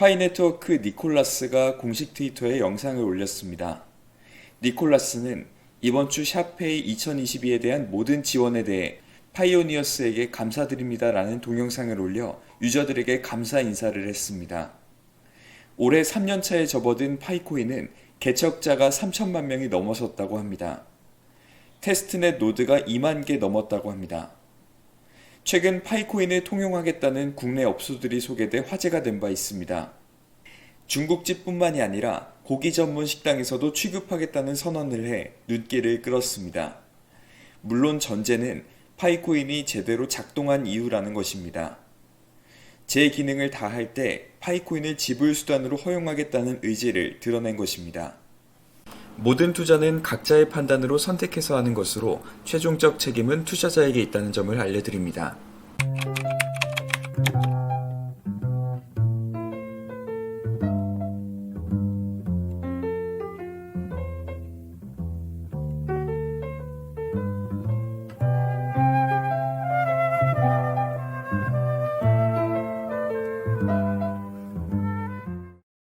파이 네트워크 니콜라스가 공식 트위터에 영상을 올렸습니다. 니콜라스는 이번 주 샤페이 2022에 대한 모든 지원에 대해 파이오니어스에게 감사드립니다 라는 동영상을 올려 유저들에게 감사 인사를 했습니다. 올해 3년차에 접어든 파이코인은 개척자가 3천만 명이 넘어섰다고 합니다. 테스트넷 노드가 2만 개 넘었다고 합니다. 최근 파이코인을 통용하겠다는 국내 업소들이 소개돼 화제가 된 바 있습니다. 중국집뿐만이 아니라 고기 전문 식당에서도 취급하겠다는 선언을 해 눈길을 끌었습니다. 물론 전제는 파이코인이 제대로 작동한 이유라는 것입니다. 제 기능을 다 할 때 파이코인을 지불 수단으로 허용하겠다는 의지를 드러낸 것입니다. 모든 투자는 각자의 판단으로 선택해서 하는 것으로 최종적 책임은 투자자에게 있다는 점을 알려드립니다.